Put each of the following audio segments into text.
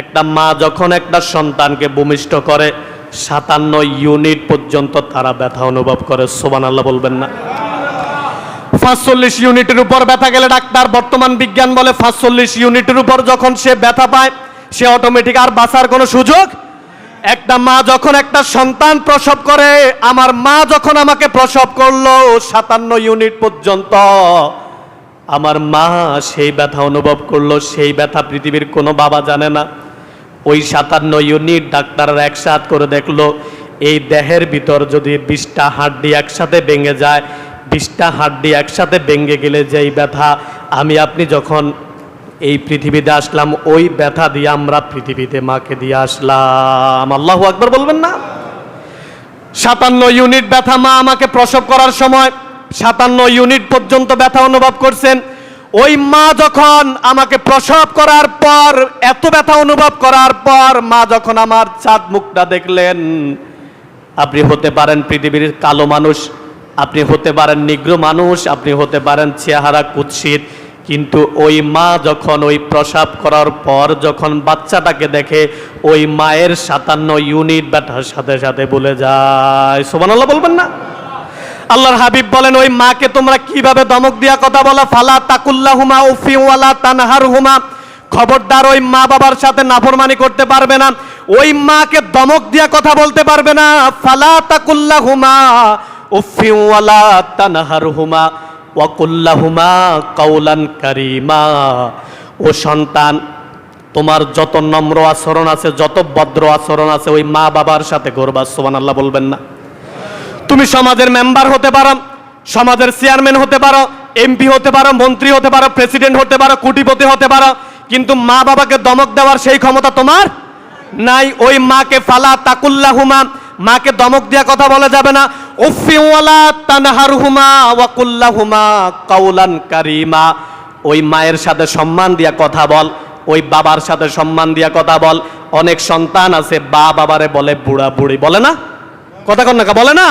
একটা মা যখন একটা সন্তানকে ভূমিষ্ঠ করে, সাতান্ন ইউনিট পর্যন্ত তারা ব্যথা অনুভব করে। সোবান আল্লাহ বলবেন না। পাঁচচল্লিশ ইউনিটের উপর ব্যথা গেলে ডাক্তার, বর্তমান বিজ্ঞান বলে পাঁচচল্লিশ ইউনিটের উপর যখন সে ব্যথা পায়, সে অটোমেটিক আর বাঁচার কোনো সুযোগ? একটা মা যখন একটা সন্তান প্রসব করে, আমার মা যখন আমাকে প্রসব করল, সাতান্ন ইউনিট পর্যন্ত আমার মা সেই ব্যথা অনুভব করল, সেই ব্যথা পৃথিবীর কোনো বাবা জানে না। ওই সাতান্ন ইউনিট ডাক্তাররা একসাথ করে দেখল, এই দেহের ভিতর যদি বিশটা হাড্ডি একসাথে ভেঙে যায়, বিশটা হাড্ডি একসাথে ভেঙে গেলে যেই ব্যথা, আমি আপনি যখন এই পৃথিবীতে আসলাম, ওই ব্যথা দিয়ে আমরা পৃথিবীতে মাকে দিয়ে আসলাম। আল্লাহু আকবার বলবেন না? সাতান্ন ইউনিট ব্যথা মা আমাকে প্রসব করার সময় সাতান্ন ইউনিট পর্যন্ত ব্যথা অনুভব করছেন। ওই মা যখন আমাকে প্রসব করার পর, এত ব্যথা অনুভব করার পর, মা যখন আমার চাঁদ মুখটা দেখলেন, আপনি হতে পারেন পৃথিবীর কালো মানুষ, আপনি হতে পারেন নিগ্র মানুষ, আপনি হতে পারেন চেহারা কুৎসিত, কিন্তু ওই মা যখন ওই প্রসাব করার পর যখন বাচ্চাটাকে দেখে, ওই মায়ের সাতান্ন ইউনিট ব্যথার সাথে সাথে বলে যায়। সোমানাল্লাহ বলবেন না? আল্লাহর হাবিব বলেন, ওই মাকে তোমরা কীভাবে দমক দিয়া কথা বলো? ফালা তাকুল্লাহুমা উফিওয়ালা তানহার হুমা খবরদার ওই মা বাবার সাথে নাফরমানি করতে পারবে না। ওই মাকে দমক দিয়া কথা বলতে পারবে না। ফালা তাকুল্লাহুমা উফিওয়ালা তানহার হুমা ওয়াকুল্লাহুমা কাউলান কারিমা। ও সন্তান, তোমার যত নম্র আচরণ আছে, যত ভদ্র আচরণ আছে, ওই মা বাবার সাথে করবা সুবহানাল্লাহ বলবেন না। তুমি সমাজের মেম্বার হতে পারো, সমাজের চেয়ারম্যান হতে পারো, এমপি হতে পারো, মন্ত্রী হতে পারো, প্রেসিডেন্ট হতে পারো, কোটিপতি হতে পারো, কিন্তু মা বাবাকে দমক দেওয়ার সেই ক্ষমতা তোমার নাই। ওই মাকে ফালা তাকুল্লাহুমা, মাকে দমক দেওয়া কথা বলা যাবে না। উফিওয়ালা তানহারহুমা ওয়াকুল্লাহুমা কাউলান কারিমা। ওই মায়ের সাথে সম্মান দিয়া কথা বল, ওই বাবার সাথে সম্মান দিয়া কথা বল। অনেক সন্তান আছে বা বাবারে বলে বুড়া বুড়ি বলে না? কথা কন না বলে না?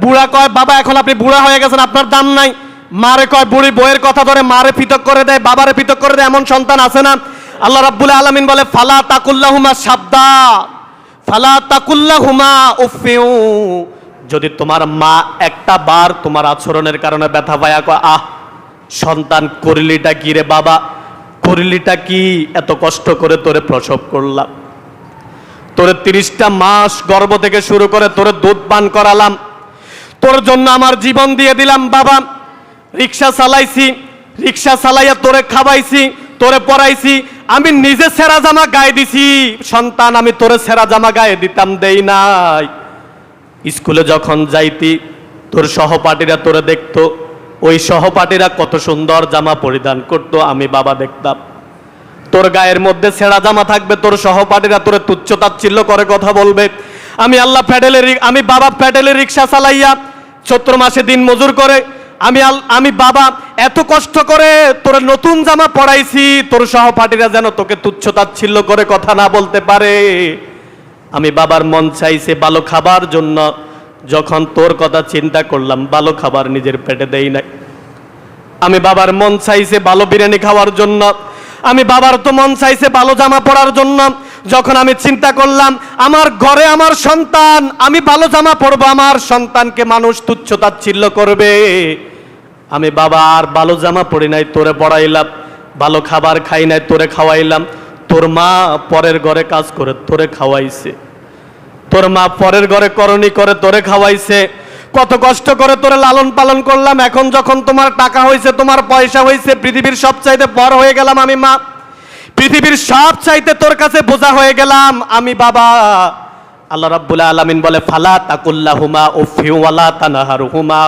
বুড়া কয়, বাবা, এখন আপনি বুড়া হয়ে গেছেন, আপনার দাম নাই। মারে কয়, বুড়ি বইয়ের কথা ধরে মারে পৃথক করে দেয়, বাবারে পৃথক করে দেয়, এমন সন্তান আছে না? আল্লাহ রাব্বুল আলামিন বলে, ফালা তাকুল্লাহুমা সাবদা ফালা তাকুল্লাহুমা উফিউ। যদি তোমার মা একটা বার তোমার আচরণের কারণে ব্যথা পায়া, কয়, আহ, সন্তান করলিটা কি রে বাবা? করলিটা কি? এত কষ্ট করে তোরে প্রসব করলাম। তোরে তিরিশটা মাস গর্ভ থেকে শুরু করে তোরে দুধ পান করালাম। তোর জন্য আমার জীবন দিয়ে দিলাম, বাবা। রিক্সা চালাইছি, রিক্সা চালাইয়া তোরে খাওয়াইছি, তোরে পড়াইছি। আমি নিজে সেরা জামা গায়ে দিছি। সন্তান, আমি তোরে সেরা জামা গায়ে দিতাম, দেই নাই। স্কুলে যখন যাইতি, তোর সহপাঠীরা তোরে দেখতো। ওই সহপাঠীরা কত সুন্দর জামা পরিধান করতো, আমি বাবা দেখতাম। তোর গায়ের মধ্যে ছেঁড়া জামা থাকবে, তোর সহপাঠীরা তোরে তুচ্ছ তাচ্ছিল্য করে কথা বলবে। আমি আল্লাহ প্যাডেলের আমি বাবা প্যাডেলের রিক্সা চালাইয়া চৈত্র মাসে দিন মজুর করে। আমি আমি বাবা, এত কষ্ট করে তোর নতুন জামা পড়াইছি, তোর সহপাঠীরা যেন তোকে তুচ্ছ তাচ্ছিল্য করে কথা না বলতে পারে। আমি বাবার মন চাইছে ভালো খাবার জন্য। যখন তোর কথা চিন্তা করলাম, ভালো খাবার নিজের পেটে দেই নাই। আমি বাবার মন চাইছে ভালো বিরিয়ানি খাওয়ার জন্য। আমি বাবার তো মন চাইছে ভালো জামা পরার জন্য। যখন আমি চিন্তা করলাম, আমার ঘরে আমার সন্তান, আমি ভালো জামা পরবো, আমার সন্তানকে মানুষ তুচ্ছ তাচ্ছিল্য করবে। আমি বাবা আর ভালো জামা পরি নাই, তোরে পড়াইলাম, ভালো খাবার খাই নাই, তোরে খাওয়াইলাম। তোর মা পরের ঘরে কাজ করে, তোরে খাওয়াইছে। তোর মা পরের ঘরে করণী করে, তোরে খাওয়াইছে। কত কষ্ট করে তোরে লালন পালন করলাম। এখন যখন তোমার টাকা হয়েছে তোমার পয়সা হয়েছে পৃথিবীর সব চাইতে বড় হয়ে গেলাম আমি, মা। পৃথিবীর সব চাইতে তোর কাছে বোঝা হয়ে গেলাম আমি, বাবা। আল্লাহ রাব্বুল আলামিন বলে, ফালা তাকুল্লাহুমা উফিওয়ালা তানাহারুহুমা।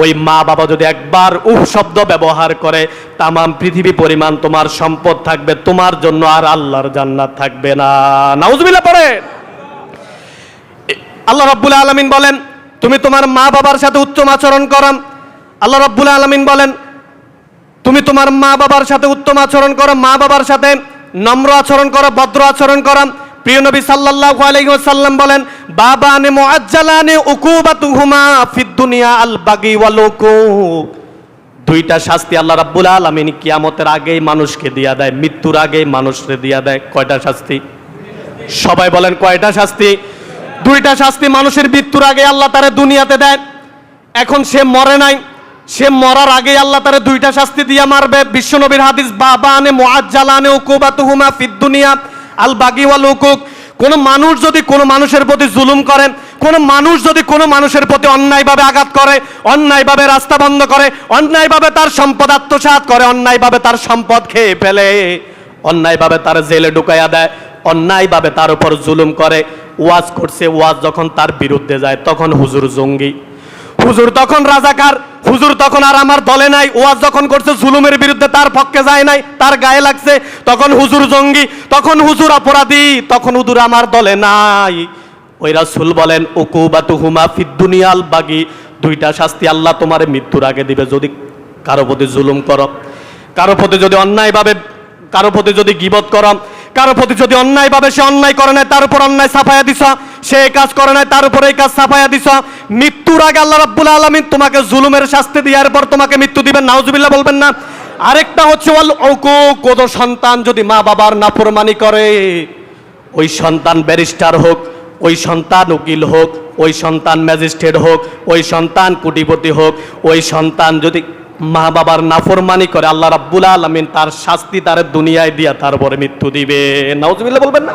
ওই মা বাবা যদি একবার উফ শব্দ ব্যবহার করে, তামাম পৃথিবী পরিমাণ তোমার সম্পদ থাকবে, তোমার জন্য আর আল্লাহর জান্নাত থাকবে না। নাউজুবিল্লাহ পড়ে আল্লাহ রাব্বুল আলামিন বলেন তুমি তোমার মা বাবার সাথে উত্তম আচরণ করো আল্লাহ রাব্বুল আলামিন বলেন, তুমি তোমার মা বাবার সাথে উত্তম আচরণ করো, মা বাবার সাথে নম্র আচরণ করো, ভদ্র আচরণ করো প্রিয় নবী সাল্লাল্লাহু আলাইহি ওয়াসাল্লাম বলেন, বাবানে মুআজ্জালানে উকুবাতুহুমা ফিদ দুনিয়া আল বাগি দুইটা শাস্তি আল্লাহ রাব্বুল আলামিন কিয়ামতের আগেই মানুষকে দিয়া দেয়, মৃত্যুর আগেই মানুষকে দিয়া দেয়। কয়টা শাস্তি? সবাই বলেন কয়টা শাস্তি? দুইটা শাস্তি মানুষের মৃত্যুর আগে আল্লাহ তারে দুনিয়াতে দেয় এখন সে মরে নাই। সে মরার আগে আল্লাহ তারে দুইটা শাস্তি দিয়া মারবে। বিশ্বনবীর হাদিস, বাবা আনে, মুআজ্জাল আনে, উকুবাতুহুমা ফিদ দুনিয়া, আল বাগি ওয়াল উকুক। কোন মানুষ যদি কোনো মানুষের প্রতি জুলুম করেন কোন মানুষ যদি কোনো মানুষের প্রতি অন্যায়ভাবে আঘাত করে, অন্যায়ভাবে রাস্তা বন্ধ করে, অন্যায়ভাবে তার সম্পদ আত্মসাৎ করে, অন্যায়ভাবে তার সম্পদ খেয়ে ফেলে, অন্যায়ভাবে তার জেলে ঢুকাইয়া দেয়, অন্যায়ভাবে তার উপর জুলুম করে ওয়াজ করছে, ওয়াজ যখন তার বিরুদ্ধে যায়, তখন হুজুর জঙ্গি। হুজুর তখন রাজাকার, হুজুর তখন আর আমার দলে নাই, ওয়াজ যখন করছে, জুলুমের বিরুদ্ধে তার পক্ষে যায় নাই, তার গায়ে লাগছে, তখন হুজুর জঙ্গি, তখন হুজুর অপরাধী, তখন হুজুর আমার দলে নাই। ওই রাসূল বলেন উকুবাতু হুমা ফিদ দুনিয়াল বাগি দুইটা শাস্তি আল্লাহ তোমার মৃত্যুর আগে দিবে, যদি কারও প্রতি জুলুম করো। কারও প্রতি যদি অন্যায়ভাবে, কারও প্রতি যদি গিবত করো কারও প্রতি যদি অন্যায় অন্যায়ভাবে সে অন্যায় করে নাই, তার উপর অন্যায় সাফায়া দিছ, সে কাজ করে নাই, তার উপর এই কাজ সাফায়া দিছ, মৃত্যুর আগে আল্লাহ রাব্বুল আলামিন তোমাকে জুলুমের শাস্তি দেওয়ার পর তোমাকে মৃত্যু দিবেন, নাউজুবিল্লাহ বলবেন না। আরেকটা হচ্ছে, ওয়াল ওকো কোদ সন্তান যদি মা বাবার নাফরমানি করে, ওই সন্তান ব্যারিস্টার হোক, ওই সন্তান উকিল হোক, ওই সন্তান ম্যাজিস্ট্রেট হোক, ওই সন্তান কোটিপতি হোক, ওই সন্তান যদি মা বাবার নাফরমানি করে আল্লাহ রাব্বুল আলামিন তার শাস্তি তার দুনিয়ায় দিয়া তারপরে মৃত্যু দিবে। নাউজুবিল্লাহ বলবেন না?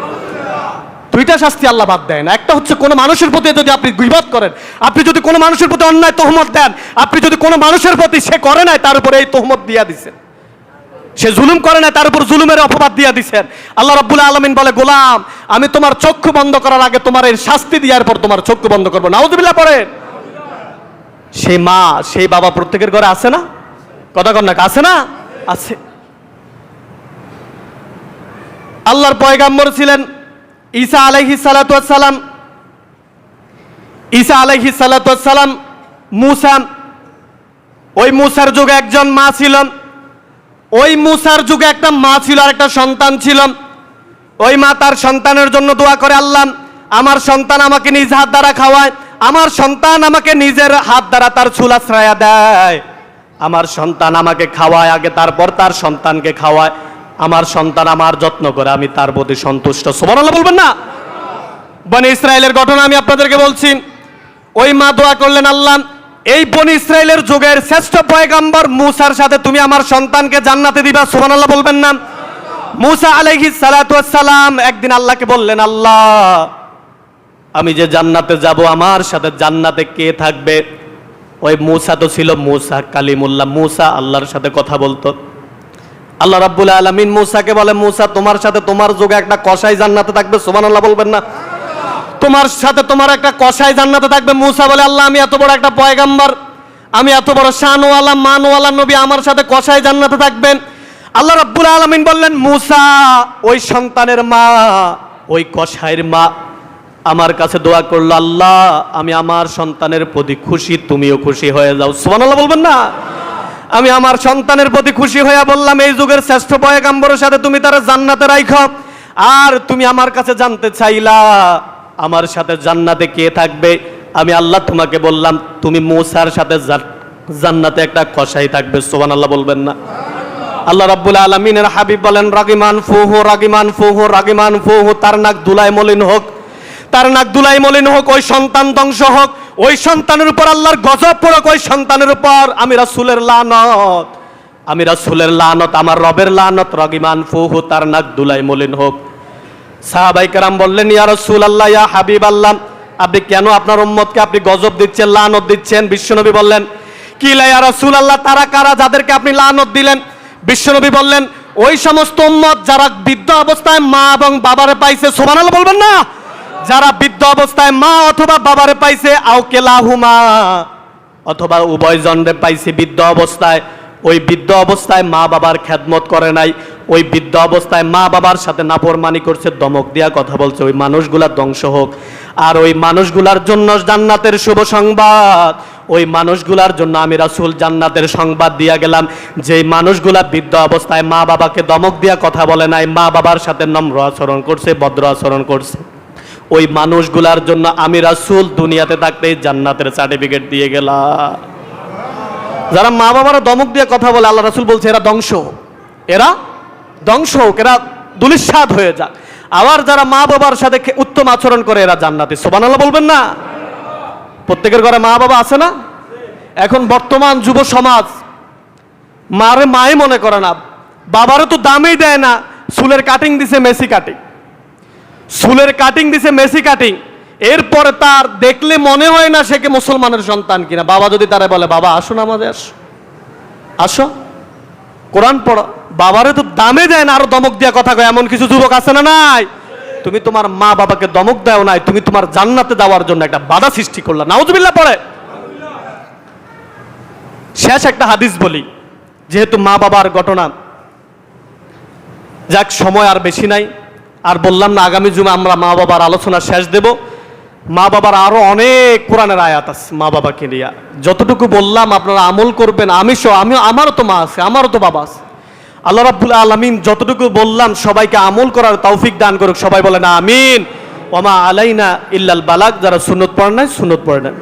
দুইটা শাস্তি আল্লাহ বাদ দেয় না। একটা হচ্ছে কোনো মানুষের প্রতি যদি আপনি গিবত করেন, আপনি যদি কোনো মানুষের প্রতি অন্যায় তহমত দেন, আপনি যদি কোনো মানুষের প্রতি সে করে নাই, তার উপরে এই তহমত দিয়া দিছেন। সে জুলুম করে না তার উপর জুলুমের অপবাদ দিয়া দিছেন। আল্লাহ রাব্বুল আলামিন বলে, গোলাম, আমি তোমার চক্ষু বন্ধ করার আগে তোমার এই শাস্তি দেওয়ার পর তোমার চক্ষু বন্ধ করব। নাউজুবিল্লাহ পড়েন। সেই মা, সেই বাবা প্রত্যেকের ঘরে আছে না? কথা কন না, আছে না? আছে। আল্লাহর পয়গাম্বর ছিলেন ঈসা আলাইহি সালাম ঈসা আলাইহি সালাম মুসা, ওই মুসার যুগে একজন মা ছিলেন। ওই মুসার যুগে একটা মা ছিল আর একটা সন্তান ছিল। ওই মা তার সন্তানের জন্য দোয়া করে, আল্লাহ, আমার সন্তান আমাকে নিজ হাত দ্বারা খাওয়ায় আমার সন্তান আমাকে নিজের হাত দ্বারা তার চুল আশ্রয়া দেয়। আমার সন্তান আমাকে খাওয়ায়, আগে তারপর তার সন্তানকে খাওয়ায়। আমার সন্তান আমার যত্ন করে, আমি তার প্রতি সন্তুষ্ট। সুবহানাল্লাহ বলবেন না? বনি ইসরায়েলের ঘটনা আমি আপনাদেরকে বলছি। ওই মা দোয়া করলেন, আল্লাহ, এই বনি ইসরায়েলের যুগের শ্রেষ্ঠ পয়গাম্বর মুসার সাথে তুমি আমার সন্তানকে জান্নাতে দিবা। সুবহানাল্লাহ বলবেন না? মুসা আলাইহিস সালাতু সালাম একদিন আল্লাহকে বললেন, আল্লাহ আমি যে জান্নাতে যাব, আমার সাথে জান্নাতে কে থাকবে? ওই মূসা তো ছিল মূসা, কালিমুল্লাহ মূসা, আল্লাহর সাথে কথা বলতো। আল্লাহ রাব্বুল আলামিন মূসাকে বলে, মূসা, তোমার সাথে তোমার যোগে একটা কসাই জান্নাতে থাকবে? সুবহানাল্লাহ বলবেন না। তোমার সাথে তোমার একটা কসাই জান্নাতে থাকবে, মূসা বলে, আল্লাহ, আমি এত বড় একটা পয়গাম্বর, আমি এত বড় শানওয়ালা, মানওয়ালা নবী, আমার সাথে কসাই জান্নাতে থাকবেন? আল্লাহ রাব্বুল আলামিন বললেন, মূসা, ওই সন্তানের মা, ওই কসাইয়ের মা আমার কাছে দোয়া করল, আল্লাহ, আমি আমার সন্তানের প্রতি খুশি, তুমিও খুশি হয়ে যাও। সুবহানাল্লাহ বলবেন না? আমি আমার সন্তানের প্রতি খুশি হয়ে বললাম, এই যুগের শ্রেষ্ঠ পয়গাম্বরের সাথে তুমি তারা জান্নাতে রাইখো। আর তুমি আমার কাছে জানতে চাইলা, আমার সাথে জান্নাতে কে থাকবে? আমি আল্লাহ তোমাকে বললাম, তুমি মৌসার সাথে জান্নাতে একটা কসাই থাকবে। সোবান আল্লাহ বলবেন না? আল্লাহ রাব্বুল আলমিনের হাবিব বলেন, রাগিমান ফুহু রাগিমান ফুহু রাগিমান ফুহু, তার নাক দুলাই মলিন হোক। তার নাক দুলাই মলিন হোক, ওই সন্তান ধ্বংস হোক, ওই সন্তানের উপর আল্লাহর গজব পড়ক, ওই সন্তানের উপর আমি রাসূলের লানত, আমি রাসূলের লানত, আমার রবের লানত, রগিমান ফুহু, তার নাক দুলাই মলিন হোক। সাহাবাই কারাম বললেন, ইয়া রাসূল আল্লাহ ইয়া হাবিব আল্লাহ আপনি কেন আপনার উম্মতকে আপনি গজব দিচ্ছেন, লানত দিচ্ছেন? বিশ্বনবী বললেন কি লা ইয়া রাসূল আল্লাহ তারা কারা যাদেরকে আপনি লানত দিলেন? বিশ্বনবী বললেন, ওই সমস্ত উম্মত যারা বৃদ্ধ অবস্থায় মা এবং বাবারে পাইছে, সুবহানাল্লাহ বলবেন না যারা বৃদ্ধ অবস্থায় মা অথবা বাবারে পাইছে আউকে লাহুমা অথবা উভয় জনরে পাইছে বৃদ্ধ অবস্থায়। ওই বৃদ্ধ অবস্থায় মা বাবার খেদমত করে নাই। ওই বৃদ্ধ অবস্থায় মা বাবার সাথে নাফরমানি করছে, দমক দিয়া কথা বলছে। ওই মানুষগুলা ধ্বংস হোক। আর ওই মানুষগুলার জন্য জান্নাতের শুভ সংবাদ। ওই মানুষগুলার জন্য আমি রাসূল জান্নাতের সংবাদ দিয়া গেলাম। যে মানুষগুলা বৃদ্ধ অবস্থায় মা বাবাকে দমক দিয়া কথা বলে নাই, মা বাবার সাথে নম্র আচরণ করছে, ভদ্র আচরণ করছে। ওই মানুষগুলার জন্য আমি রাসুল দুনিয়াতে থাকতে জান্নাতের সার্টিফিকেট দিয়ে গেলাম। যারা মা বাবারা দমক দিয়ে কথা বলে, আল্লাহ রাসুল বলছে, এরা ধ্বংস এরা ধ্বংস হোক, এরা দুলিশ্বাদ হয়ে যাক। আবার যারা মা বাবার সাথে উত্তম আচরণ করে, এরা জান্নাতি। সোবান আল্লাহ বলবেন না? প্রত্যেকের ঘরে মা বাবা আছে না? এখন বর্তমান যুব সমাজ, মারে মাই মনে করে না। বাবারও তো দামেই দেয় না। চুলের কাটিং দিছে, মেসি কাটিং চুলের কাটিং দিছে, মেসি কাটিং এরপরে তার দেখলে মনে হয় না সে কি মুসলমানের সন্তান কিনা। বাবা যদি তারা বলে, বাবা আসুন আমাদের আসো। আসো। কোরআন পড়ো। বাবারে তো দামে দেয় না, আরও দমক দিয়া কথা কয়, এমন কিছু যুবক আছে না নাই? তুমি তোমার মা বাবাকে দমক দাও নাই, তুমি তোমার জান্নাতে যাওয়ার জন্য একটা বাধা সৃষ্টি করলা। নাউজুবিল্লাহ পড়ে। শেষ একটা হাদিস বলি, যেহেতু মা বাবার ঘটনা, যাক, সময় আর বেশি নাই। আর বললাম না, আগামী জুমে আমরা মা বাবার আলোচনা শেষ দেব। মা বাবার আরও অনেক কোরআনের আয়াত আছে মা বাবাকে নিয়ে। যতটুকু বললাম, আপনারা আমল করবেন। আমি সহ, আমি, আমারও তো মা আছে, আমারও তো বাবা আছে। আল্লাহ রাব্বুল আলামিন যতটুকু বললাম, সবাইকে আমল করার তৌফিক দান করুক। সবাই বলেন আমিন। ওমা আলাইনা ইল্লাল বালাক যারা সুন্নত পড়েন নাই, সুন্নত পড়ে নেন।